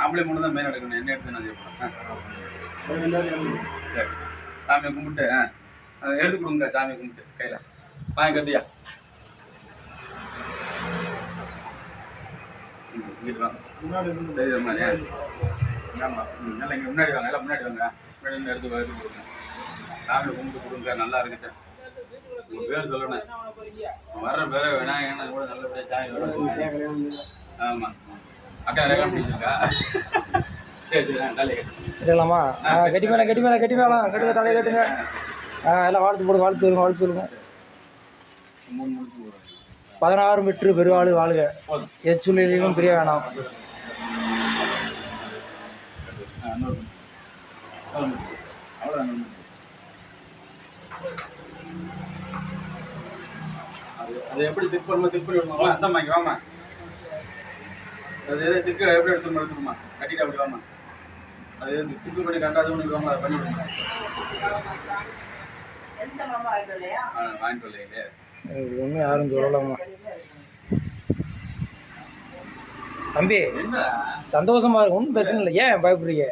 ஆம்பளை மூணு தான் மெயின் எடுக்கணும். என்ன எடுத்து நான் சரி. சாமியை கும்பிட்டு ஆ. எடுத்து கொடுங்க சாமியை கும்பிட்டு கையில். வாங்கி கத்தியா ம், இங்கிட்டு வாங்க தெரியுது மாதிரி ஆமாம் நல்லா இங்கே முன்னாடி வாங்க எல்லாம் முன்னாடி வாங்க. முன்னாடி எடுத்து எடுத்து கொடுங்க. சாமி கும்பிட்டு கொடுங்க நல்லா இருக்கட்டும் உங்கள் பேர் சொல்லணும். வர்ற பேரை விநாயகன் கூட நல்லபடியாக சாமி ஆமாம் இருக்கலாமா கட்டி. மேலே கட்டி மேலே கட்டி மேலே. கட்டுங்க தலையை கட்டுங்க. ஆ எல்லாம் வாழ்த்து போடுங்க வாழ்த்து சொல்லுங்க வாழ்த்து சொல்லுங்க. பதினாறு பெற்று பெருவாள் வாழ்க. போதும் எச்சூழலிலும் பிரிய வேணாம். அது எப்படி விடுமா அந்த வாங்கி. அது எது திக்கு எப்படி எடுத்து எடுத்துருமா கட்டிட்டு அப்படி வாமா. அது திக்கு பண்ணி இது பண்ணி அதை பண்ணி விடுமா? ஆ வாங்கிட்டு வரலையே ஒன்றும் யாரும் சொல்லலாமா தம்பி என்ன? சந்தோஷமா இருக்கும் ஒன்றும் பிரச்சனை இல்லை. ஏன் பயப்படுறீங்க?